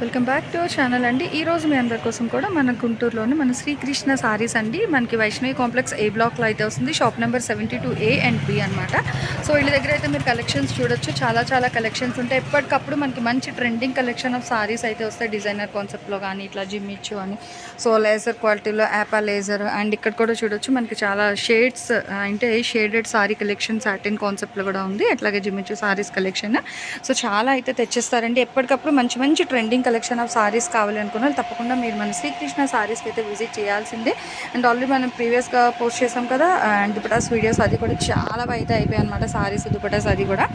welcome back to our channel అండి. ఈ రోజు మీ అందరి కోసం కూడా మన గుంటూరులోని మన శ్రీకృష్ణ సారీస్ అండి. మనకి వైష్ణవి కాంప్లెక్స్ ఏ బ్లాక్లో అయితే వస్తుంది shop number seventy two A and B అనమాట సో వీళ్ళ దగ్గర అయితే మీరు కలెక్షన్స్ చూడొచ్చు. చాలా చాలా కలెక్షన్స్ ఉంటాయి. ఎప్పటికప్పుడు మనకి మంచి ట్రెండింగ్ కలెక్షన్ ఆఫ్ సారీస్ అయితే వస్తాయి. డిజైనర్ కాన్సెప్ట్లో కానీ ఇట్లా జిమ్మిచ్చు అని. సో లేజర్ క్వాలిటీలో యాపా లేజర్ అండ్ ఇక్కడ కూడా చూడొచ్చు. మనకి చాలా షేడ్స్ అంటే షేడెడ్ సారీ కలెక్షన్ సాటిన్ కాన్సెప్ట్లో కూడా ఉంది. అట్లాగే జిమ్మిచ్చు సారీస్ కలెక్షన్ సో చాలా అయితే తెచ్చిస్తారండి. ఎప్పటికప్పుడు మంచి మంచి ట్రెండింగ్ కలెక్షన్ ఆఫ్ సారీస్ కావాలి అనుకున్నాను. తప్పకుండా మీరు మన శ్రీకృష్ణ సారీస్కి అయితే విజిట్ చేయాల్సిందే. అండ్ ఆల్రెడీ మనం ప్రీవియస్గా పోస్ట్ చేసాం కదా అండ్ దుపటాస్ వీడియోస్ అది కూడా చాలా అయితే అయిపోయాయి అనమాట సారీస్ దుపటాస్ అది కూడా.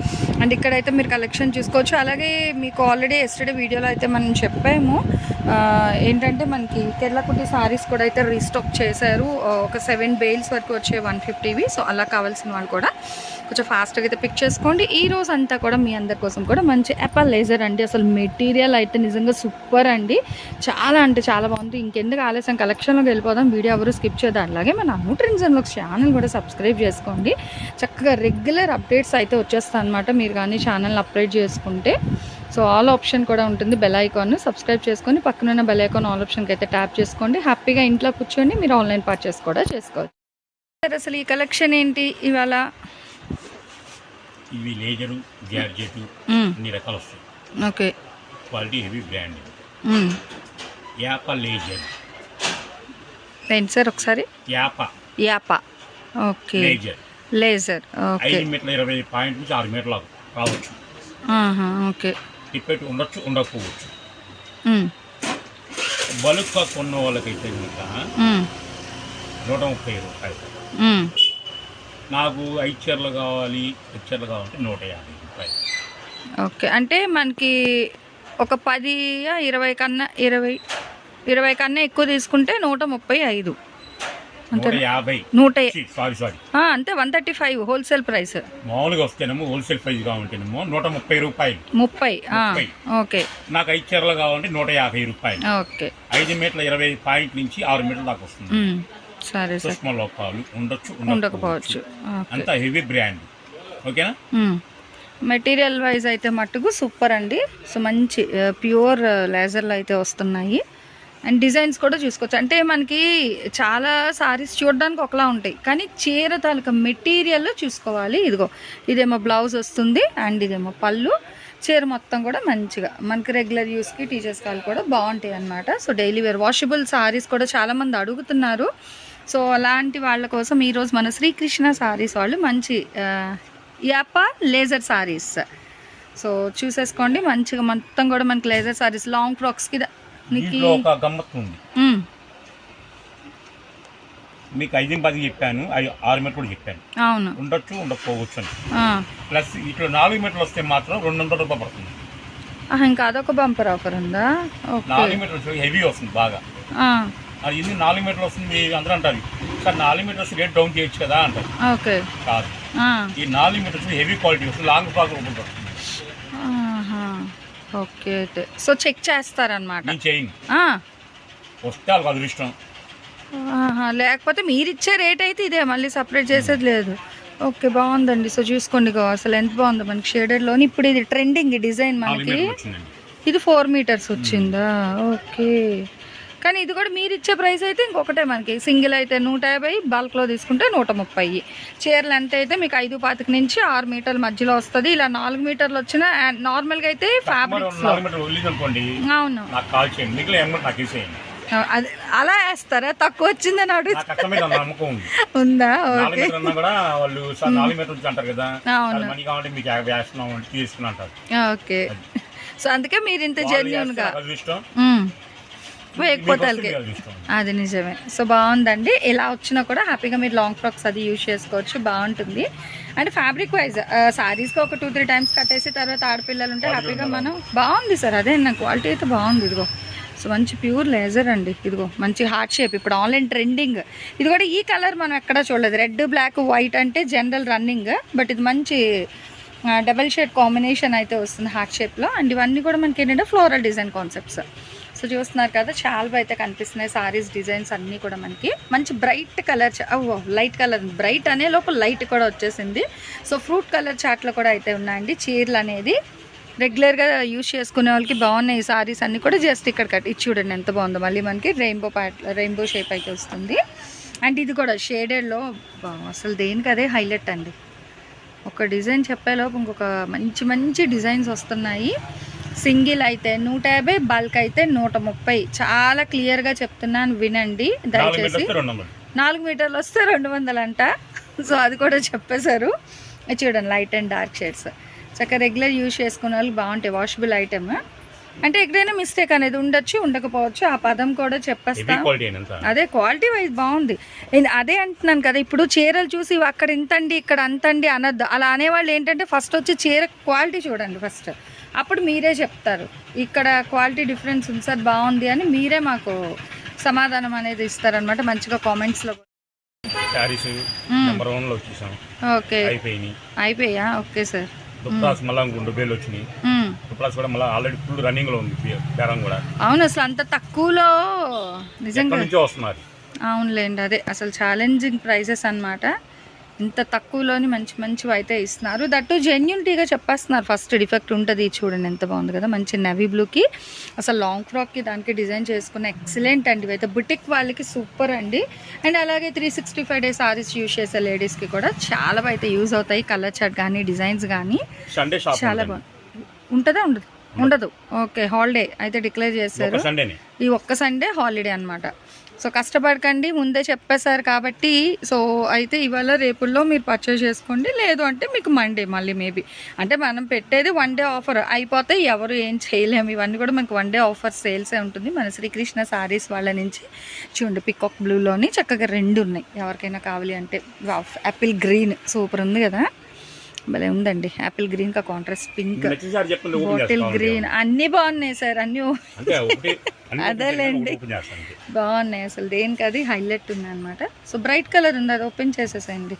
అండ్ ఇక్కడైతే మీరు కలెక్షన్ చూసుకోవచ్చు. అలాగే మీకు ఆల్రెడీ ఎస్టర్డే వీడియోలో అయితే మనం చెప్పాము. ఏంటంటే మనకి కేరళకుట్టి సారీస్ కూడా అయితే రీస్టాక్ చేశారు. ఒక సెవెన్ బెయిల్స్ వరకు వచ్చే వన్ ఫిఫ్టీవి సో అలా కావాల్సిన వాళ్ళు కూడా కొంచెం ఫాస్ట్గా అయితే పిక్ చేసుకోండి. ఈ రోజు అంతా కూడా మీ అందరి కోసం కూడా మంచి యాపల్ లేజర్ అండి. అసలు మెటీరియల్ అయితే నిజంగా సూపర్ అండి. చాలా అంటే చాలా బాగుంది. ఇంకెందుకు ఆలస్యం? కలెక్షన్లోకి వెళ్ళిపోదాం. వీడియో ఎవరు స్కిప్ చేద్దాం అలాగే మన అను ట్రెండ్స్ అండ్ ఛానల్ కూడా సబ్స్క్రైబ్ చేసుకోండి. చక్కగా రెగ్యులర్ అప్డేట్స్ అయితే వచ్చేస్తాయి అనమాట మీరు కానీ ఛానల్ అప్డేట్ చేసుకుంటే. సో ఆల్ ఆప్షన్ కూడా ఉంటుంది బెల్ ఐకాన్. సబ్స్క్రైబ్ చేసుకొని పక్కనున్న బెల్ ఐకాన్ ఆల్ ఆప్షన్కి అయితే ట్యాప్ చేసుకోండి. హ్యాపీగా ఇంట్లో కూర్చొని మీరు ఆన్లైన్ పర్చేస్ కూడా చేసుకోవచ్చు. సార్ అసలు ఈ కలెక్షన్ ఏంటి? ఇవాళ ఇవి లేజరు మ్మ్. అన్ని రకాలు వస్తాయి. ఓకే. Quality heavy brand. యాప లేజర్. ఏంటి సార్ ఒకసారి? యాప. యాపా. ఓకే. లేజర్. లేజర్. ఓకే. ఐదు మీటర్ల ఇరవై పాయింట్ నుంచి ఆరు మీటర్ల రావచ్చు. ఓకే. టిప్పెట్ ఉండొచ్చు ఉండకపోవచ్చు మ్మ్. బల్క్గా కొన్న వాళ్ళకైతే కనుక. నూట ముప్పై రూపాయలు. నాకు ఐదు చీరలు కావాలి ఐదు చీరలు కావాలంటే నూట యాభై రూపాయలు ఓకే అంటే మనకి ఒక పది ఇరవై కన్నా ఇరవై ఇరవై కన్నా ఎక్కువ తీసుకుంటే నూట ముప్పై ఐదు నూట సారీ సారీ. అంతే one thirty five wholesale price. మామూలుగా వస్తేనేమో హోల్సేల్ ప్రైస్గా ఉంటేనేమో నూట ముప్పై రూపాయలు. ముప్పై. ఓకే. నాకు ఐదు చీరలు కావాలంటే నూట యాభై రూపాయలు. ఓకే. ఐదు మీటర్ల ఇరవై పాయింట్ నుంచి ఆరు మీటర్ల దాకా వస్తుంది. సరే సూక్ష్మ లోపాలు ఉండొచ్చు ఉండకపోవచ్చు. అంతా హెవీ బ్రాండ్. ఓకేనా? మెటీరియల్ వైజ్ అయితే మట్టుకు సూపర్ అండి. సో మంచి ప్యూర్ లేజర్లు అయితే వస్తున్నాయి. అండ్ డిజైన్స్ కూడా చూసుకోవచ్చు. అంటే మనకి చాలా సారీస్ చూడడానికి ఒకలా ఉంటాయి. కానీ చీర తాలూకా మెటీరియల్ చూసుకోవాలి. ఇదిగో ఇదేమో బ్లౌజ్ వస్తుంది అండ్ ఇదేమో పళ్ళు. చీర మొత్తం కూడా మంచిగా. మనకి రెగ్యులర్ యూస్కి టీచర్స్ కాళ్ళు కూడా బాగుంటాయి అన్నమాట. So daily wear washable sarees కూడా చాలామంది అడుగుతున్నారు. సో అలాంటి వాళ్ళ కోసం ఈరోజు మన శ్రీకృష్ణ సారీస్ వాళ్ళు మంచి యాప లేజర్ సారీస్. సో చూసేసుకోండి. మంచిగా మొత్తం కూడా మనకి లేజర్ సారీస్ లాంగ్ ఫ్రాక్స్కి దీంట్లో ఒక గమ్మత్తు ఉంది. మీకు ఐదు పది చెప్పాను ఆరు మీటర్లు కూడా చెప్పాను. అవును. ఉండొచ్చు ఉండకపోవచ్చు అని. ప్లస్ ఇట్లా నాలుగు మీటర్లు వస్తే మాత్రం రెండు వందల రూపాయలు పడుతుంది. ఇంకా అదొక బంపర్ ఆఫర్ ఉందా? నాలుగు మీటర్లు హెవీ వస్తుంది బాగా. అది ఎందుకు నాలుగు మీటర్లు వస్తుంది అందరూ అంటారు. సార్ నాలుగు మీటర్స్ రేట్ డౌన్ చేయొచ్చు కదా అంటారు. ఓకే. కాదు. ఈ నాలుగు మీటర్స్ హెవీ క్వాలిటీ వస్తుంది లాంగ్ ఫ్రాక్ ఆహా. ఓకే అయితే సో చెక్ చేస్తారనమాట. వస్తే అదృష్టం లేకపోతే మీరు ఇచ్చే రేట్ అయితే ఇదే మళ్ళీ సపరేట్ చేసేది లేదు. ఓకే బాగుందండి. సో చూసుకోండి అసలు ఎంత బాగుందో మనకి షేడెడ్లోని ఇప్పుడు ఇది ట్రెండింగ్ డిజైన్ మనకి. ఇది ఫోర్ మీటర్స్ వచ్చిందా? ఓకే. కానీ ఇది కూడా మీరు ఇచ్చే ప్రైస్ అయితే ఇంకొకటే మనకి. సింగిల్ అయితే నూట యాభై బల్క్లో తీసుకుంటే నూట ముప్పై. చీరలు ఎంత అయితే మీకు ఐదు పాతిక నుంచి ఆరు మీటర్ల మధ్యలో వస్తుంది. ఇలా నాలుగు మీటర్లు వచ్చిన నార్మల్గా అయితే అనుకోండి అవును. అది అలా వేస్తారా? తక్కువ వచ్చిందని అడుగు ఉంది. ఓకే. ఓకే. సో అందుకే మీరు ఇంత జెన్యున్గా. వేస్తే అది నిజమే. సో బాగుందండి. ఇలా వచ్చినా కూడా హ్యాపీగా మీరు లాంగ్ ఫ్రాక్స్ అది యూజ్ చేసుకోవచ్చు. బాగుంటుంది. అండ్ ఫ్యాబ్రిక్ వైజ్ సారీస్కి ఒక టూ త్రీ టైమ్స్ కట్టేసి తర్వాత ఆడపిల్లలు ఉంటే హ్యాపీగా మనం బాగుంది సార్. అదే నా క్వాలిటీ అయితే బాగుంది. ఇదిగో. సో మంచి ప్యూర్ లేజర్ అండి. ఇదిగో. మంచి హార్ట్ షేప్ ఇప్పుడు ఆన్లైన్ ట్రెండింగ్ ఇది కూడా ఈ కలర్ మనం ఎక్కడా చూడలేదు. రెడ్ బ్లాక్ వైట్ అంటే జనరల్ రన్నింగ్ బట్ ఇది మంచి డబల్ షేడ్ కాంబినేషన్ అయితే వస్తుంది హార్ట్ షేప్లో అండ్ ఇవన్నీ కూడా మనకి ఏంటంటే ఫ్లోరల్ డిజైన్ కాన్సెప్ట్స్ సో చూస్తున్నారు కదా చాలా అయితే కనిపిస్తున్నాయి సారీస్ డిజైన్స్ అన్నీ కూడా మనకి. మంచి bright colour light colour bright అనే లోపల లైట్ కూడా వచ్చేసింది. సో ఫ్రూట్ కలర్ చాట్లో కూడా అయితే ఉన్నాయండి. చీరలు అనేది రెగ్యులర్గా యూజ్ చేసుకునే వాళ్ళకి బాగున్నాయి ఈ సారీస్ అన్నీ కూడా. జస్ట్ ఇక్కడ కట్ ఇది చూడండి ఎంత బాగుందో. మళ్ళీ మనకి రెయిన్బో ప్యాట్ రెయిన్బో షేప్ అయితే వస్తుంది. అండ్ ఇది కూడా షేడెడ్లో అసలు దేనికి అదే హైలైట్ అండి. ఒక డిజైన్ చెప్పేలోపు ఇంకొక మంచి మంచి డిజైన్స్ వస్తున్నాయి. సింగిల్ అయితే నూట యాభై బల్క్ అయితే నూట ముప్పై. చాలా క్లియర్గా చెప్తున్నాను వినండి దయచేసి. నాలుగు మీటర్లు వస్తే రెండు వందలు అంట సో అది కూడా చెప్పేశారు. చూడండి లైట్ అండ్ డార్క్ షేడ్స్ చక్కగా రెగ్యులర్ యూజ్ చేసుకునే వాళ్ళు బాగుంటాయి వాషబుల్ ఐటమ్ అంటే ఎక్కడైనా మిస్టేక్ అనేది ఉండొచ్చు ఉండకపోవచ్చు ఆ పదం కూడా చెప్పేస్తాం. అదే క్వాలిటీ వైజ్ బాగుంది. అదే అంటున్నాను కదా ఇప్పుడు చీరలు చూసి అక్కడ ఇంతండి ఇక్కడ అంతండి అనొద్దు. అలా అనేవాళ్ళు ఏంటంటే ఫస్ట్ వచ్చి చీర క్వాలిటీ చూడండి ఫస్ట్ అప్పుడు మీరే చెప్తారు. ఇక్కడ క్వాలిటీ డిఫరెన్స్ ఉంది సార్ బాగుంది అని మీరే మాకు సమాధానం అనేది ఇస్తారనమాట మంచిగా కామెంట్స్లో శారీస్ నెంబర్ వన్లో వచ్చేసాం. ఓకే. అయిపోయినాయి. అయిపోయా ఓకే సార్. మళ్ళీ వచ్చినాయి. కూడా మళ్ళీ ఆల్రెడీ ఫుల్ రన్నింగ్లో ఉంది బేరం కూడా. అవును అసలు అంత తక్కువలో నిజంగా ఎక్కడి నుంచో వస్తున్నారు. అవునులేండి అదే అసలు ఛాలెంజింగ్ ప్రైజెస్ అన్నమాట. ఇంత తక్కువలోని మంచి మంచివి అయితే ఇస్తున్నారు. దట్టు జెన్యునిటీగా చెప్పేస్తున్నారు. ఫస్ట్ డిఫెక్ట్ ఉంటుంది. చూడండి ఎంత బాగుంది కదా. మంచి నవీ బ్లూకి అసలు లాంగ్ ఫ్రాక్కి దానికి డిజైన్ చేసుకున్న ఎక్సలెంట్ అండి. ఇవైతే బుటిక్ వాళ్ళకి సూపర్ అండి. అండ్ అలాగే three sixty five days saris use చేసే లేడీస్కి కూడా చాలా అయితే యూజ్ అవుతాయి. కలర్ చార్ట్ కానీ డిజైన్స్ కానీ చాలా బాగుంది. ఉంటుందా? ఉండదు. ఉండదు. ఓకే హాలిడే అయితే డిక్లేర్ చేశారు. ఈ ఒక్క సండే హాలిడే అన్నమాట. సో కష్టపడకండి ముందే చెప్పేశారు కాబట్టి. సో అయితే ఇవాళ రేపుల్లో మీరు పర్చేస్ చేసుకోండి. లేదు అంటే మీకు మండే మళ్ళీ మేబీ అంటే మనం పెట్టేది వన్ డే ఆఫర్ అయిపోతే ఎవరు ఏం చేయలేము. ఇవన్నీ కూడా మనకు వన్ డే ఆఫర్ సేల్సే ఉంటుంది. మన శ్రీకృష్ణ సారీస్ వాళ్ళ నుంచి. చూడండి పికాక్ బ్లూలోని చక్కగా రెండు ఉన్నాయి. ఎవరికైనా కావాలి అంటే యాపిల్ గ్రీన్ సూపర్ ఉంది కదా. భలే ఉందండి. యాపిల్ గ్రీన్ కా కాంట్రాస్ట్ పింక్. బాటిల్ చేస్తాం గ్రీన్. అన్నీ బాగున్నాయి సార్ అన్నీ అదేలేండి. బాగున్నాయి అసలు. దేనికి అది హైలైట్ ఉంది అనమాట సో బ్రైట్ కలర్ ఉంది అది ఓపెన్ చేసేసేయండి.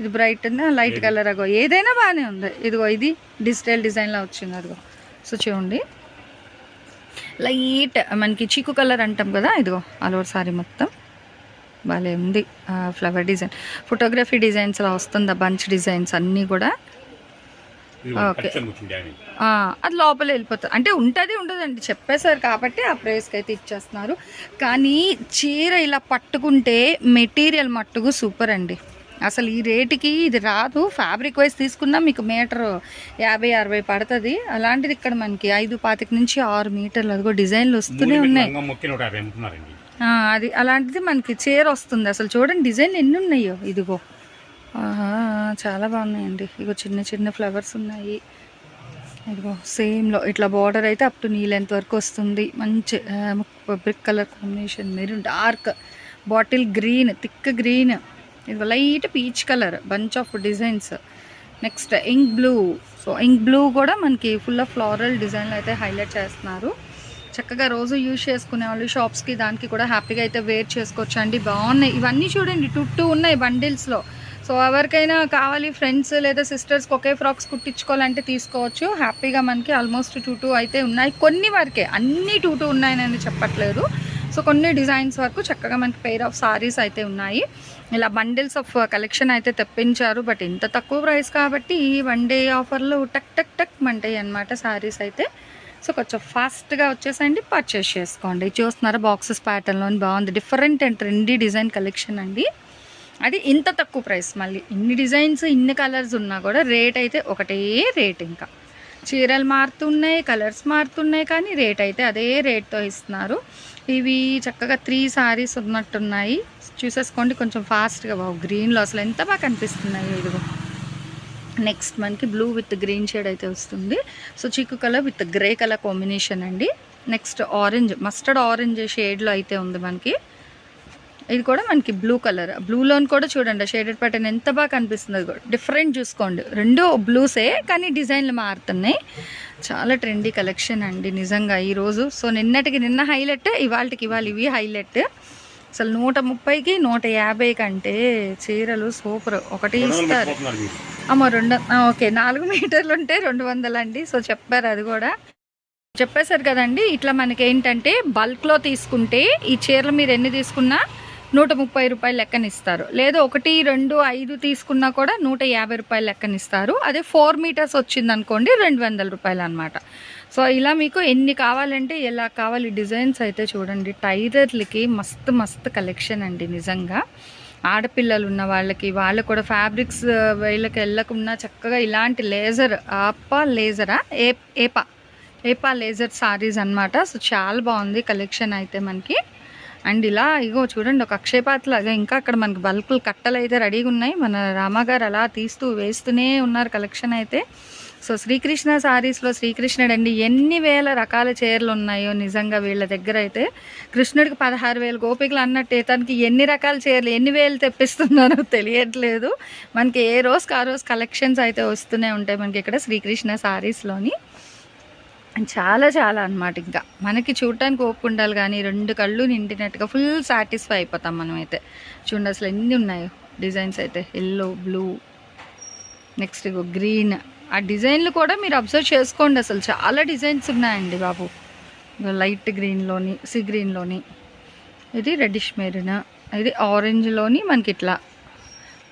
ఇది బ్రైట్ ఉంది? లైట్ కలర్ అగో. ఏదైనా బాగానే ఉంది. ఇదిగో ఇది డిజిటల్ డిజైన్లో వచ్చింది అదిగో. సో చూడండి. లైట్ మనకి చీకు కలర్ అంటాం కదా ఇదిగో అలవర్ సారీ మొత్తం. భలే ఉంది ఫ్లవర్ డిజైన్ ఫోటోగ్రఫీ డిజైన్స్లో వస్తుంది? ఆ బంచ్ డిజైన్స్ అన్నీ కూడా? ఓకే. అది లోపల వెళ్ళిపోతుంది అంటే ఉంటుంది ఉండదండి. చెప్పేశారు కాబట్టి ఆ ప్రైస్కి అయితే ఇచ్చేస్తున్నారు. కానీ చీర ఇలా పట్టుకుంటే మెటీరియల్ మట్టుకు సూపర్ అండి. అసలు ఈ రేటుకి ఇది రాదు. ఫ్యాబ్రిక్ వైజ్ తీసుకున్నా మీకు మీటర్ యాభై అరవై పడుతుంది. అలాంటిది ఇక్కడ మనకి ఐదు పాతిక నుంచి ఆరు మీటర్లు అదిగో డిజైన్లు వస్తూనే ఉన్నాయి. అది అలాంటిది మనకి చీర వస్తుంది. అసలు చూడండి డిజైన్ ఎన్ని ఉన్నాయో. ఇదిగో. ఆహా చాలా బాగున్నాయండి. ఇగో చిన్న చిన్న ఫ్లవర్స్ ఉన్నాయి. ఇదిగో సేమ్లో ఇట్లా బార్డర్ అయితే అప్ టు నీ లెంత్ వరకు వస్తుంది. మంచి brick colour combination maroon dark bottle green thick green ఇది light peach colour bunch of designs next ink blue so ink blue కూడా మనకి ఫుల్ ఆఫ్ ఫ్లోరల్ డిజైన్లు అయితే హైలైట్ చేస్తున్నారు. చక్కగా రోజు యూజ్ చేసుకునే వాళ్ళు షాప్స్కి దానికి కూడా హ్యాపీగా అయితే వేర్ చేసుకోవచ్చు అండి బాగున్నాయి. ఇవన్నీ చూడండి చుట్టూ ఉన్నాయి బండిల్స్లో. సో ఎవరికైనా కావాలి ఫ్రెండ్స్ లేదా సిస్టర్స్కి ఒకే ఫ్రాక్స్ కుట్టించుకోవాలంటే తీసుకోవచ్చు. హ్యాపీగా మనకి ఆల్మోస్ట్ టూ టూ అయితే ఉన్నాయి. కొన్ని వరకే అన్ని టూ టూ ఉన్నాయని చెప్పట్లేదు. సో కొన్ని డిజైన్స్ వరకు చక్కగా మనకి పెయిర్ ఆఫ్ సారీస్ అయితే ఉన్నాయి. ఇలా బండిల్స్ ఆఫ్ కలెక్షన్ అయితే తెప్పించారు. బట్ ఇంత తక్కువ ప్రైస్ కాబట్టి ఈ వన్ డే ఆఫర్లో టక్ టక్ టక్ మంటాయి అనమాట సారీస్ అయితే. సో కొంచెం ఫాస్ట్గా వచ్చేసండి పర్చేస్ చేసుకోండి. చూస్తున్నారా బాక్సెస్ ప్యాటర్న్లోని బాగుంది. Different and trendy design collection అండి. అది ఇంత తక్కువ ప్రైస్ మళ్ళీ. ఇన్ని డిజైన్స్ ఇన్ని కలర్స్ ఉన్నా కూడా రేట్ అయితే ఒకటే రేట్ ఇంకా. చీరలు మారుతున్నాయి కలర్స్ మారుతున్నాయి కానీ రేట్ అయితే అదే రేట్తో ఇస్తున్నారు. ఇవి చక్కగా త్రీ సారీస్ ఉన్నట్టున్నాయి. చూసేసుకోండి కొంచెం ఫాస్ట్గా బాబు గ్రీన్లో అసలు ఎంత బాగా కనిపిస్తున్నాయి ఇదిగో. నెక్స్ట్ మనకి బ్లూ విత్ గ్రీన్ షేడ్ అయితే వస్తుంది. So chikoo colour with grey colour combination అండి. నెక్స్ట్ ఆరెంజ్ మస్టర్డ్ ఆరెంజ్ షేడ్లో అయితే ఉంది మనకి. ఇది కూడా మనకి బ్లూ కలర్. బ్లూలోని కూడా చూడండి షేడెడ్ ప్యాటర్న్ ఎంత బాగా కనిపిస్తుంది కూడా డిఫరెంట్ చూసుకోండి. రెండు బ్లూసే కానీ డిజైన్లు మారుతున్నాయి. చాలా ట్రెండీ కలెక్షన్ అండి నిజంగా ఈరోజు సో నిన్నటికి నిన్న హైలైట్ ఇవాళకి ఇవాళ ఇవి హైలైట్. అసలు నూట ముప్పైకి నూట యాభై కంటే చీరలు సూపర్. ఒకటి ఇస్తారు. అమ్మో రెండు ఓకే నాలుగు మీటర్లు ఉంటే రెండు వందలు అండి సో చెప్పారు అది కూడా. చెప్పేశారు కదండి ఇట్లా మనకి ఏంటంటే బల్క్లో తీసుకుంటే ఈ చీరలు మీరు ఎన్ని తీసుకున్నా నూట ముప్పై రూపాయలు లెక్కన ఇస్తారు లేదు ఒకటి రెండు ఐదు తీసుకున్నా కూడా నూట యాభై రూపాయలు లెక్కన ఇస్తారు అదే ఫోర్ మీటర్స్ వచ్చింది అనుకోండి రెండు వందల రూపాయలు అనమాట సో ఇలా మీకు ఎన్ని కావాలంటే ఎలా కావాలి డిజైన్స్ అయితే చూడండి. టైలర్లకి మస్తు మస్తు కలెక్షన్ అండి నిజంగా. ఆడపిల్లలు ఉన్న వాళ్ళకి వాళ్ళు కూడా ఫ్యాబ్రిక్స్ వీళ్ళకి వెళ్ళకుండా చక్కగా ఇలాంటి లేజర్ ఆపా లేజరా? ఏ ఏపా ఏపా లేజర్ సారీస్ అన్నమాట. సో చాలా బాగుంది కలెక్షన్ అయితే మనకి. అండ్ ఇలా ఇగో చూడండి ఒక అక్షయపాత్రలాగా. ఇంకా అక్కడ మనకి బల్కులు కట్టలు అయితే రెడీగా ఉన్నాయి. మన రామగారు అలా తీస్తూ వేస్తూనే ఉన్నారు కలెక్షన్ అయితే. సో శ్రీకృష్ణ సారీస్లో శ్రీకృష్ణుడు అండి ఎన్ని వేల రకాల చీరలు ఉన్నాయో నిజంగా వీళ్ళ దగ్గర అయితే కృష్ణుడికి పదహారు వేలు గోపికలు అన్నట్టే తనకి ఎన్ని రకాల చీరలు ఎన్ని వేలు తెప్పిస్తున్నారో తెలియట్లేదు. మనకి ఏ రోజుకి ఆ రోజు కలెక్షన్స్ అయితే వస్తూనే ఉంటాయి మనకి ఇక్కడ శ్రీకృష్ణ శారీస్లోని చాలా చాలా అన్నమాట ఇంకా. మనకి చూడటానికి ఓపు కానీ రెండు కళ్ళు నిండినట్టుగా ఫుల్ సాటిస్ఫై అయిపోతాం మనమైతే చూడండి అసలు ఎన్ని ఉన్నాయో డిజైన్స్ అయితే. ఎల్లో బ్లూ నెక్స్ట్ ఇగో గ్రీన్. ఆ డిజైన్లు కూడా మీరు అబ్జర్వ్ చేసుకోండి అసలు. చాలా డిజైన్స్ ఉన్నాయండి బాబు. Light గ్రీన్లోని C గ్రీన్లోని. ఇది రెడ్డిష్ మెరూన్ ఇది ఆరెంజ్లోని మనకి ఇట్లా.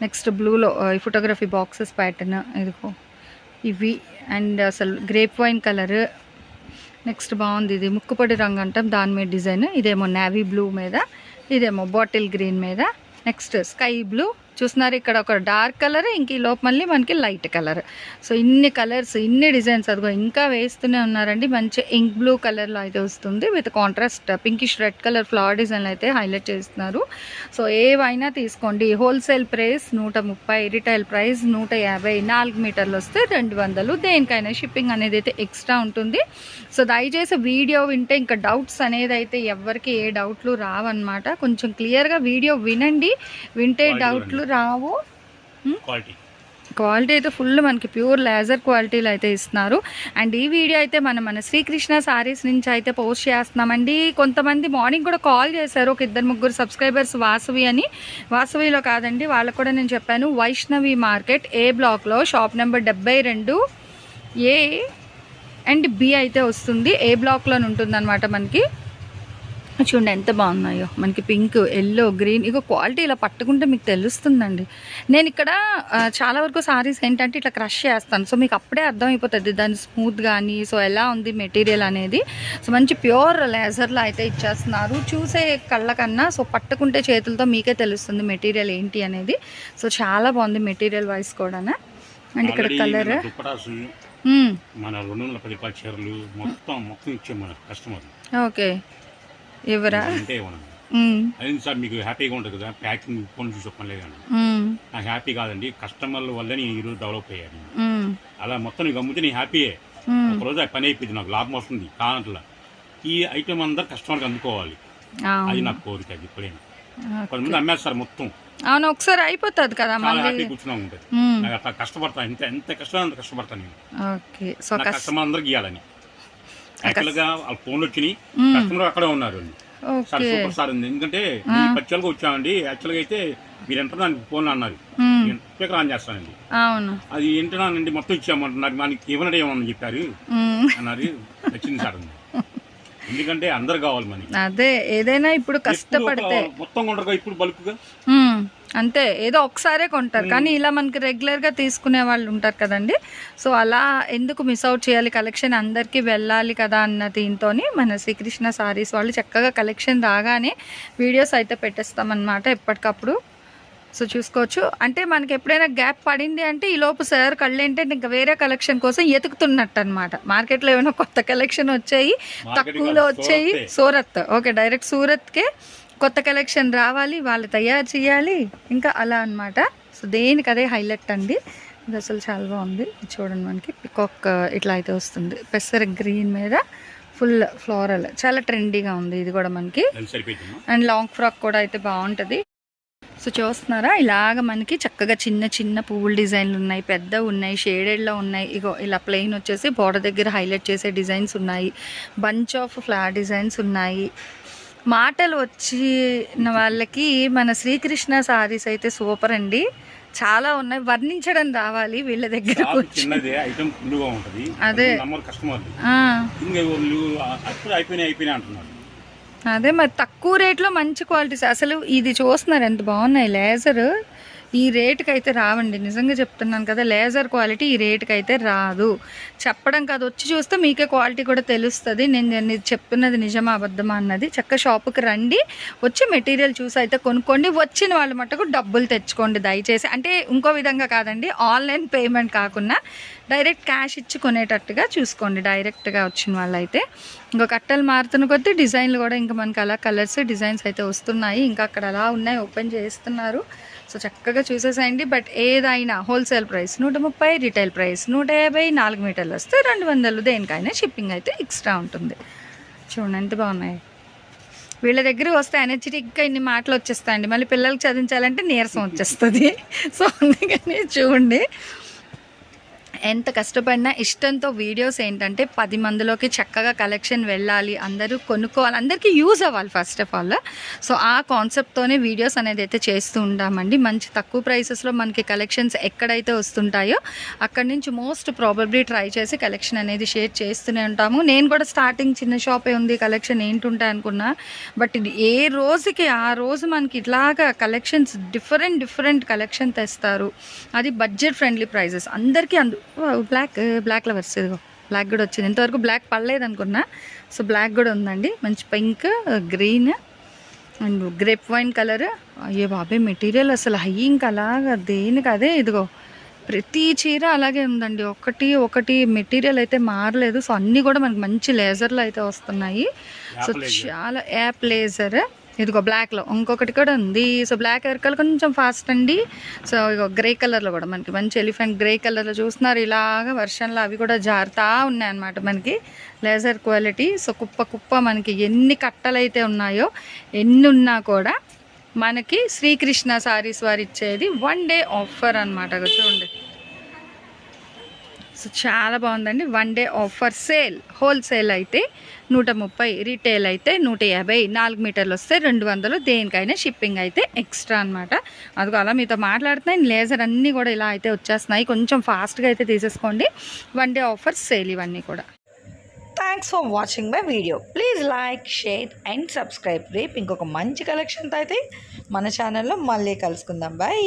నెక్స్ట్ బ్లూలో ఈ ఫోటోగ్రఫీ బాక్సెస్ ప్యాటర్న్ ఇదిగో. ఇవి అండ్ అసలు గ్రేప్ వైన్ కలర్. నెక్స్ట్ బాగుంది ఇది ముక్కుపొడి రంగు అంటాం దాని మీద డిజైన్. ఇదేమో నావీ బ్లూ మీద ఇదేమో బాటిల్ గ్రీన్ మీద. Next sky blue. చూస్తున్నారు ఇక్కడ ఒక డార్క్ కలర్ ఇంక ఈ లోపు మళ్ళీ మనకి లైట్ కలర్. సో ఇన్ని కలర్స్ ఇన్ని డిజైన్స్ అదిగో ఇంకా వేస్తూనే ఉన్నారండి. మంచి ఇంక్ బ్లూ కలర్లో అయితే వస్తుంది. With contrast pinkish red colour flower design అయితే హైలైట్ చేస్తున్నారు. సో ఏవైనా తీసుకోండి. హోల్సేల్ ప్రైస్ నూట ముప్పై రిటైల్ ప్రైస్ నూట యాభై నాలుగు మీటర్లు వస్తే రెండు వందలు. దేనికైనా షిప్పింగ్ అనేది అయితే ఎక్స్ట్రా ఉంటుంది. సో దయచేసి వీడియో వింటే ఇంకా డౌట్స్ అనేది అయితే ఎవరికి ఏ డౌట్లు రావన్నమాట. కొంచెం క్లియర్గా వీడియో వినండి. వింటే డౌట్లు రావు. క్వాలిటీ. క్వాలిటీ అయితే ఫుల్ మనకి ప్యూర్ లేజర్ క్వాలిటీలో అయితే ఇస్తున్నారు. అండ్ ఈ వీడియో అయితే మనం మన శ్రీకృష్ణ సారీస్ నుంచి అయితే పోస్ట్ చేస్తున్నామండి. కొంతమంది మార్నింగ్ కూడా కాల్ చేశారు ఒక ఇద్దరు ముగ్గురు సబ్స్క్రైబర్స్ వాసవి అని. వాసవిలో కాదండి వాళ్ళకు కూడా నేను చెప్పాను వైష్ణవి మార్కెట్ ఏ బ్లాక్లో షాప్ నెంబర్ డెబ్బై రెండు. ఏ అండ్ బి అయితే వస్తుంది ఏ బ్లాక్లో ఉంటుంది అనమాట మనకి. చూడండి ఎంత బాగున్నాయో. మనకి పింక్ ఎల్లో గ్రీన్ ఇగో క్వాలిటీ ఇలా పట్టుకుంటే మీకు తెలుస్తుందండి. నేను ఇక్కడ చాలా వరకు సారీస్ ఏంటంటే ఇట్లా క్రష్ చేస్తాను. సో మీకు అప్పుడే అర్థమైపోతుంది దాని స్మూత్ కానీ సో ఎలా ఉంది మెటీరియల్ అనేది. సో మంచి ప్యూర్ లేజర్లో అయితే ఇచ్చేస్తున్నారు. చూసే కళ్ళకన్నా సో పట్టుకుంటే చేతులతో మీకే తెలుస్తుంది మెటీరియల్ ఏంటి అనేది. సో చాలా బాగుంది మెటీరియల్ వైస్ కూడా అండ్ ఇక్కడ కలర్ మన రెండు వందల పది చీరలు మొత్తం మొత్తం ఇచ్చాం మన కస్టమర్ ఓకే. అంటే. అదే సార్ మీకు హ్యాపీగా ఉంటుంది కదా ప్యాకింగ్ ఫోన్ చూసి చెప్పలేదు కానీ మ్మ్. నాకు హ్యాపీ కాదండి కస్టమర్ల వల్ల నేను ఈరోజు డెవలప్ అయ్యాను. అలా మొత్తం నీకు అమ్మితే నేను హ్యాపీయే. ఒకరోజు ఆ పని అయిపోయింది నాకు లాభం వస్తుంది కానట్లా ఈ ఐటమ్ అందరు కస్టమర్కి అందుకోవాలి అది. నాకు కోరిక అది ఇప్పుడైనా. కొంతమంది అమ్మేస్తారు మొత్తం అవును ఒకసారి అయిపోతుంది కదా చాలా హ్యాపీ కూర్చున్నా ఉంటుంది. నాకు అట్లా కష్టపడతాను ఎంత ఎంత కష్టం అంత కష్టపడతాను నేను ఓకే సో కస్టమర్ అందరికి ఇవ్వాలని యాక్చువల్గా వాళ్ళ ఫోన్లు వచ్చినాయి. కస్టమర్ అక్కడే ఉన్నారు. సార్ సూపర్ సార్ ఉంది. ఎందుకంటే వచ్చామండి. యాక్చువల్గా అయితే మీరు ఎంటర్ దానికి ఫోన్ అన్నారు. స్పీకర్ ఆన్ చేస్తానండి. అది మొత్తం ఇచ్చామంటున్నారు నాకు ఏమన్నా ఏమని చెప్పారు. అన్నారు. నచ్చింది సార్. ఎందుకంటే అందరు కావాలి మనకి. అదే ఏదైనా ఇప్పుడు కష్టపడితే. మొత్తం కొంటారు ఇప్పుడు బల్క్గా? మ్మ్. అంతే ఏదో ఒకసారే కొంటారు. కానీ ఇలా మనకి రెగ్యులర్గా తీసుకునే వాళ్ళు ఉంటారు కదండి. సో అలా ఎందుకు మిస్ అవుట్ చేయాలి? కలెక్షన్ అందరికీ వెళ్ళాలి కదా అన్న దీంతో మన శ్రీకృష్ణ సారీస్ వాళ్ళు చక్కగా కలెక్షన్ రాగానే వీడియోస్ అయితే పెట్టేస్తామన్నమాట ఎప్పటికప్పుడు. సో చూసుకోవచ్చు. అంటే మనకి ఎప్పుడైనా గ్యాప్ పడింది అంటే ఈ లోపు సార్ కళ్ళు ఏంటంటే ఇంకా వేరే కలెక్షన్ కోసం ఎతుకుతున్నట్టు అనమాట మార్కెట్లో ఏమైనా కొత్త కలెక్షన్ వచ్చాయి తక్కువలో వచ్చాయి. సూరత్. ఓకే డైరెక్ట్ సూరత్కే కొత్త కలెక్షన్ రావాలి వాళ్ళు తయారు చేయాలి. ఇంకా అలా అన్నమాట. సో దేనికి అదే హైలైట్ అండి. ఇది అసలు చాలా బాగుంది. చూడండి మనకి. పికాక్ ఇట్లా అయితే వస్తుంది. పెసర గ్రీన్ మీద ఫుల్ ఫ్లోరల్. చాలా ట్రెండీగా ఉంది ఇది కూడా మనకి. అండ్ లాంగ్ ఫ్రాక్ కూడా అయితే బాగుంటుంది. సో చూస్తున్నారా? ఇలాగ మనకి చక్కగా చిన్న చిన్న పువ్వుల డిజైన్లు ఉన్నాయి. పెద్ద ఉన్నాయి. షేడెడ్లో ఉన్నాయి. ఇగో ఇలా ప్లెయిన్ వచ్చేసి బోర్డర్ దగ్గర హైలైట్ చేసే డిజైన్స్ ఉన్నాయి. బంచ్ ఆఫ్ ఫ్లవర్ డిజైన్స్ ఉన్నాయి. మాటలు వచ్చిన వాళ్ళకి మన శ్రీకృష్ణ సారీస్ అయితే సూపర్ అండి. చాలా ఉన్నాయి. వర్ణించడం రావాలి వీళ్ళ దగ్గర అదే. అదే మరి తక్కువ రేట్లో మంచి క్వాలిటీస్. అసలు ఇది చూస్తున్నారు ఎంత బాగున్నాయి లేజర్. ఈ రేటుకి అయితే రావండి. నిజంగా చెప్తున్నాను కదా లేజర్ క్వాలిటీ ఈ రేటుకి అయితే రాదు. చెప్పడం కాదు వచ్చి చూస్తే మీకే క్వాలిటీ కూడా తెలుస్తుంది. నేను చెప్తున్నది నిజమా అబద్ధమా అన్నది చక్క షాపుకి రండి. వచ్చి మెటీరియల్ చూసి అయితే కొనుక్కోండి. వచ్చిన వాళ్ళు మటుకు డబ్బులు తెచ్చుకోండి దయచేసి. అంటే ఇంకో విధంగా కాదండి ఆన్లైన్ పేమెంట్ కాకుండా డైరెక్ట్ క్యాష్ ఇచ్చి కొనేటట్టుగా చూసుకోండి. డైరెక్ట్గా వచ్చిన వాళ్ళైతే. ఇంకా కట్టలు మారుతున్న కొద్దీ డిజైన్లు కూడా ఇంకా మనకి అలా కలర్స్ డిజైన్స్ అయితే వస్తున్నాయి. ఇంకా అక్కడ అలా ఉన్నాయి ఓపెన్ చేస్తున్నారు. సో చక్కగా చూసేసేయండి. బట్ ఏదైనా హోల్సేల్ ప్రైస్ నూట ముప్పై రిటైల్ ప్రైస్ నూట యాభై నాలుగు మీటర్లు వస్తే రెండు వందలు దేనికైనా షిప్పింగ్ అయితే ఎక్స్ట్రా ఉంటుంది. చూడండి ఎంత బాగున్నాయి. వీళ్ళ దగ్గర వస్తే ఎనర్జెటిక్గా ఇన్ని మాటలు వచ్చేస్తాయండి. మళ్ళీ పిల్లలకు చదివించాలంటే నీరసం వచ్చేస్తుంది. సో అందుకని చూడండి. ఎంత కష్టపడినా ఇష్టంతో వీడియోస్ ఏంటంటే పది మందిలోకి చక్కగా కలెక్షన్ వెళ్ళాలి అందరూ కొనుక్కోవాలి అందరికీ యూజ్ అవ్వాలి ఫస్ట్ ఆఫ్ ఆల్ సో ఆ కాన్సెప్ట్తోనే వీడియోస్ అనేది అయితే చేస్తూ ఉంటామండి. మంచి తక్కువ ప్రైసెస్లో మనకి కలెక్షన్స్ ఎక్కడైతే వస్తుంటాయో అక్కడి నుంచి మోస్ట్ ప్రాబబ్లీ ట్రై చేసి కలెక్షన్ అనేది షేర్ చేస్తూనే ఉంటాము. నేను కూడా స్టార్టింగ్ చిన్న షాపే ఉంది కలెక్షన్ ఏంటుంటాయి అనుకున్నా బట్ ఏ రోజుకి ఆ రోజు మనకి ఇట్లాగా కలెక్షన్స్ డిఫరెంట్ డిఫరెంట్ కలెక్షన్ తెస్తారు. అది బడ్జెట్ ఫ్రెండ్లీ ప్రైజెస్ అందరికీ అందు బ్లాక్ బ్లాక్ లవర్స్ ఇదిగో. బ్లాక్ కూడా వచ్చింది. ఇంతవరకు బ్లాక్ పడలేదు అనుకున్నా. సో బ్లాక్ కూడా ఉందండి. మంచి pink green and grape wine colour అయ్యే బాబే మెటీరియల్ అసలు హై ఇంకా అలాగా దేనికి అదే ఇదిగో. ప్రతి చీర అలాగే ఉందండి. ఒకటి ఒకటి మెటీరియల్ అయితే మారలేదు. సో అన్నీ కూడా మనకి మంచి లేజర్లు అయితే వస్తున్నాయి. సో. చాలా యాప్ లేజర్ ఇదిగో బ్లాక్లో ఇంకొకటి కూడా ఉంది. సో బ్లాక్ ఎరకలు కొంచెం ఫాస్ట్ అండి. సో ఇగో గ్రే కలర్లో కూడా మనకి మంచి ఎలిఫెంట్ గ్రే కలర్లో చూస్తున్నారు. ఇలాగా వర్షన్లో అవి కూడా జారుతా ఉన్నాయన్నమాట మనకి. లేజర్ క్వాలిటీ సో కుప్ప కుప్ప మనకి ఎన్ని కట్టలైతే ఉన్నాయో ఎన్ని ఉన్నా కూడా మనకి శ్రీకృష్ణ సారీస్ వారు ఇచ్చేది వన్ డే ఆఫర్ అనమాట చూడండి. సో చాలా బాగుందండి. One day offer sale. Wholesale అయితే నూట ముప్పై రీటైల్ అయితే నూట యాభై నాలుగు మీటర్లు వస్తే రెండు వందలు. దేనికైనా షిప్పింగ్ అయితే ఎక్స్ట్రా అనమాట అదిగో అలా మీతో మాట్లాడుతున్నాయి. లేజర్ అన్నీ కూడా ఇలా అయితే వచ్చేస్తున్నాయి. కొంచెం ఫాస్ట్గా అయితే తీసేసుకోండి. వన్ డే ఆఫర్ సేల్ ఇవన్నీ కూడా. Thanks for watching my video please like share and subscribe రేపు ఇంకొక మంచి కలెక్షన్తో అయితే మన ఛానల్లో మళ్ళీ కలుసుకుందాం. బాయ్